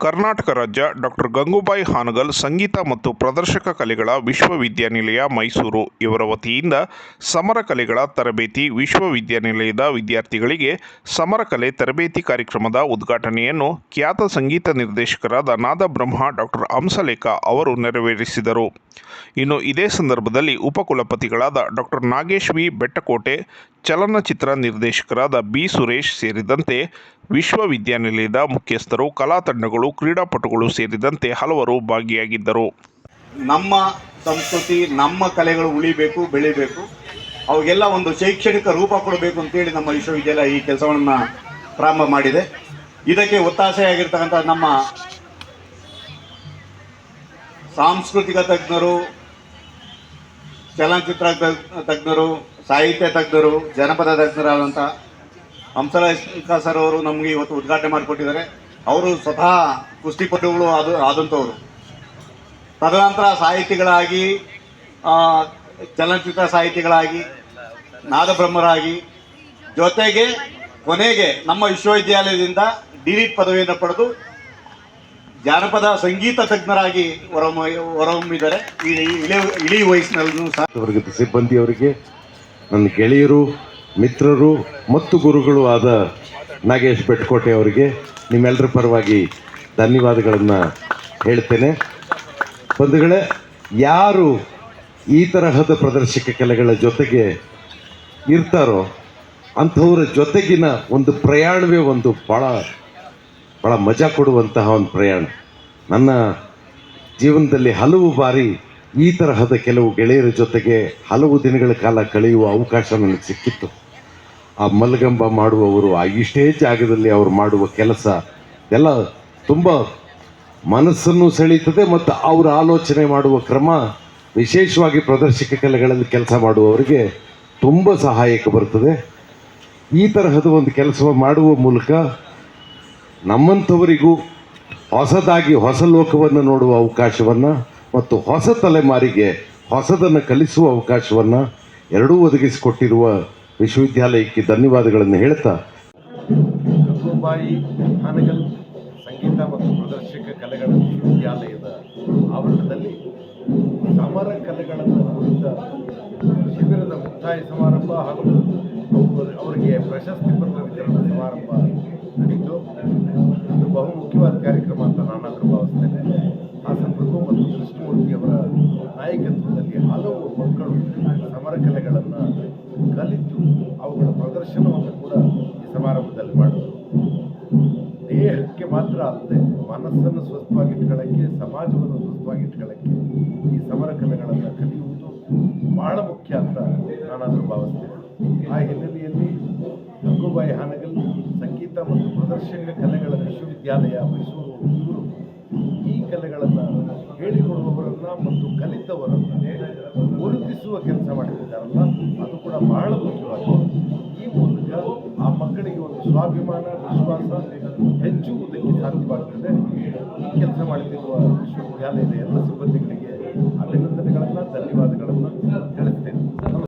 ಕರ್ನಾಟಕ ರಾಜ್ಯ ಡಾಕ್ಟರ್ ಗಂಗೂಬಾಯಿ ಹಾನಗಲ್ ಸಂಗೀತ ಮತ್ತು ಪ್ರದರ್ಶಕ ಕಲೆಗಳ ವಿಶ್ವವಿದ್ಯಾನಿಲಯ ಮೈಸೂರು. ಇವರ ವತಿಯಿಂದ ಸಮರ ಕಲೆಗಳ ತರಬೇತಿ ವಿಶ್ವವಿದ್ಯಾನಿಲಯದ ವಿದ್ಯಾರ್ಥಿಗಳಿಗೆ ಸಮರ ಕಲೆ ತರಬೇತಿ ಕಾರ್ಯಕ್ರಮದ ಉದ್ಘಾಟನೆಯನ್ನು ಖ್ಯಾತ ಸಂಗೀತ ನಿರ್ದೇಶಕರಾದ ನಾದಬ್ರಹ್ಮ ಡಾಕ್ಟರ್ ಹಂಸಲೇಖ ಅವರು ನೆರವೇರಿಸಿದರು. ಇನ್ನು ಇದೇ ಸಂದರ್ಭದಲ್ಲಿ ಉಪಕುಲಪತಿಗಳಾದ ಡಾಕ್ಟರ್ ನಾಗೇಶ್ ವಿ ಬೆಟ್ಟಕೋಟೆ ಚಲನಚಿತ್ರ ನಿರ್ದೇಶಕರಾದ ಬಿ. ಸುರೇಶ್ ಸೇರಿದಂತೆ ವಿಶ್ವವಿದ್ಯಾನಿಲಯದ ಮುಖ್ಯಸ್ಥರು, ಕಲಾ ತಂಡಗಳು, ಕ್ರೀಡಾಪಟುಗಳು ಸೇರಿದಂತೆ ಹಲವರು ಭಾಗಿಯಾಗಿದ್ದರು. ನಮ್ಮ ಸಂಸ್ಕೃತಿ, ನಮ್ಮ ಕಲೆಗಳು ಉಳಿಬೇಕು, ಬೆಳಿಬೇಕು. ಅವಾಗೆಲ್ಲ ಒಂದು ಶೈಕ್ಷಣಿಕ ರೂಪ ಕೊಡಬೇಕು ಅಂತೇಳಿ ನಮ್ಮ ವಿಶ್ವವಿದ್ಯಾಲಯ ಈ ಕೆಲಸವನ್ನು ಪ್ರಾರಂಭ ಮಾಡಿದೆ. ಇದಕ್ಕೆ ಒತ್ತಾಸೆಯಾಗಿರ್ತಕ್ಕಂಥ ನಮ್ಮ ಸಾಂಸ್ಕೃತಿಕ ತಜ್ಞರು, ಚಲನಚಿತ್ರ ತಜ್ಞರು ಸಾಹಿತ್ಯ ತಜ್ಞರು, ಜನಪದ ತಜ್ಞರಾದಂಥ ಹಂಸರ ಸರ್ ಅವರು ನಮಗೆ ಇವತ್ತು ಉದ್ಘಾಟನೆ ಮಾಡಿಕೊಟ್ಟಿದ್ದಾರೆ. ಅವರು ಸ್ವತಃ ಕುಸ್ತಿಪಟುಗಳು ಆದ ಆದಂಥವ್ರು ತದನಂತರ ಸಾಹಿತಿಗಳಾಗಿ ಚಲನಚಿತ್ರ ಸಾಹಿತಿಗಳಾಗಿ, ನಾದಬ್ರಹ್ಮರಾಗಿ, ಜೊತೆಗೆ ಕೊನೆಗೆ ನಮ್ಮ ವಿಶ್ವವಿದ್ಯಾಲಯದಿಂದ ಡಿಲಿಟ್ ಪದವಿಯನ್ನು ಪಡೆದು ಜಾನಪದ ಸಂಗೀತ ತಜ್ಞರಾಗಿ ಹೊರಹೊಮ್ಮಿ, ಹೊರಹೊಮ್ಮಿದ್ದಾರೆ. ಇಳಿ ಇಳಿ ವಯಸ್ಸಿನಲ್ಲೂ ಸಹ. ಸಿಬ್ಬಂದಿಯವರಿಗೆ ನನ್ನ ಗೆಳೆಯರು, ಮಿತ್ರರು, ಮತ್ತು ಗುರುಗಳು ಆದ ನಾಗೇಶ್ ಬೆಟ್ಕೋಟೆ ಅವರಿಗೆ ನಿಮ್ಮೆಲ್ಲರ ಪರವಾಗಿ ಧನ್ಯವಾದಗಳನ್ನು ಹೇಳ್ತೇನೆ. ಬಂಧುಗಳೇ, ಯಾರು ಈ ತರಹದ ಪ್ರದರ್ಶಕ ಕಲೆಗಳ ಜೊತೆಗೆ ಇರ್ತಾರೋ ಅಂಥವ್ರ ಜೊತೆಗಿನ ಒಂದು ಪ್ರಯಾಣವೇ ಒಂದು ಭಾಳ ಭಾಳ ಮಜಾ ಕೊಡುವಂತಹ ಒಂದು ಪ್ರಯಾಣ. ನನ್ನ ಜೀವನದಲ್ಲಿ ಹಲವು ಬಾರಿ ಈ ತರಹದ ಕೆಲವು ಗೆಳೆಯರ ಜೊತೆಗೆ ಹಲವು ದಿನಗಳ ಕಾಲ ಕಳೆಯುವ ಅವಕಾಶ ನನಗೆ ಸಿಕ್ಕಿತ್ತು. ಆ ಮಲ್ಗಂಬ ಮಾಡುವವರು ಆ ಇಷ್ಟೇ ಜಾಗದಲ್ಲಿ ಅವರು ಮಾಡುವ ಕೆಲಸ ಎಲ್ಲ ತುಂಬ ಮನಸ್ಸನ್ನು ಸೆಳೀತದೆ ಮತ್ತು ಅವರ ಆಲೋಚನೆ ಮಾಡುವ ಕ್ರಮ, ವಿಶೇಷವಾಗಿ ಪ್ರದರ್ಶಕ ಕಲೆಗಳಲ್ಲಿ ಕೆಲಸ ಮಾಡುವವರಿಗೆ ತುಂಬ ಸಹಾಯಕ ಬರ್ತದೆ ಈ ತರಹದ ಒಂದು ಕೆಲಸ ಮಾಡುವ ಮೂಲಕ ನಮ್ಮಂಥವರಿಗೂ ಹೊಸದಾಗಿ ಹೊಸ ಲೋಕವನ್ನು ನೋಡುವ ಅವಕಾಶವನ್ನು ಮತ್ತು ಹೊಸ ತಲೆಮಾರಿಗೆ ಹೊಸದನ್ನು ಕಲಿಸುವ ಅವಕಾಶವನ್ನು ಎರಡೂ ಒದಗಿಸಿಕೊಟ್ಟಿರುವ ವಿಶ್ವವಿದ್ಯಾಲಯಕ್ಕೆ ಧನ್ಯವಾದಗಳನ್ನು ಹೇಳ್ತಾ ಗಂಗೂಬಾಯಿ ಹಾನಗಲ್ ಸಂಗೀತ ಮತ್ತು ಪ್ರದರ್ಶಕ ಕಲೆಗಳ ವಿಶ್ವವಿದ್ಯಾಲಯದ ಆವರಣದಲ್ಲಿ ಸಮರ ಕಲೆಗಳನ್ನು ಶಿಬಿರದ ಮುಕ್ತಾಯ ಸಮಾರಂಭ ಹಾಗೂ ಅವರಿಗೆ ಪ್ರಶಸ್ತಿ ಪತ್ರ ವಿತರಣಾ ಸಮಾರಂಭದಲ್ಲಿ ಮಾಡೋದು ದೇಹಕ್ಕೆ ಮಾತ್ರ ಅಲ್ಲದೆ ಮನಸ್ಸನ್ನು ಸ್ವಸ್ಥವಾಗಿಟ್ಕೊಳ್ಳೋಕ್ಕೆ ಸಮಾಜವನ್ನು ಸ್ವಸ್ಥವಾಗಿಟ್ಕೊಳ್ಳೋಕ್ಕೆ ಈ ಸಮರ ಕಲೆಗಳನ್ನು ಕಲಿಯುವುದು ಬಹಳ ಮುಖ್ಯ ಅಂತ ನಾನಾದರೂ ಭಾವಿಸ್ತೇನೆ. ಆ ಹಿನ್ನೆಲೆಯಲ್ಲಿ ಗಂಗೂಬಾಯಿ ಹಾನಗಲ್ ಸಂಗೀತ ಮತ್ತು ಪ್ರದರ್ಶನ ಕಲೆಗಳ ವಿಶ್ವವಿದ್ಯಾಲಯ ಮೈಸೂರು ಇವರು ಈ ಕಲೆಗಳನ್ನು ಹೇಳಿಕೊಡುವವರನ್ನ ಮತ್ತು ಕಲಿತವರನ್ನು ಗುರುತಿಸುವ ಕೆಲಸ ಮಾಡಿದ್ದಾರಲ್ಲ ಅದು ಕೂಡ ಬಹಳ ಮುಖ್ಯವಾಗಿದೆ ಕೆಲಸ ಮಾಡುತ್ತಿರುವ ವಿಶ್ವವಿದ್ಯಾಲಯದ ಎಲ್ಲ ಸಿಬ್ಬಂದಿಗಳಿಗೆ ಅಭಿನಂದನೆಗಳನ್ನು ಧನ್ಯವಾದಗಳನ್ನು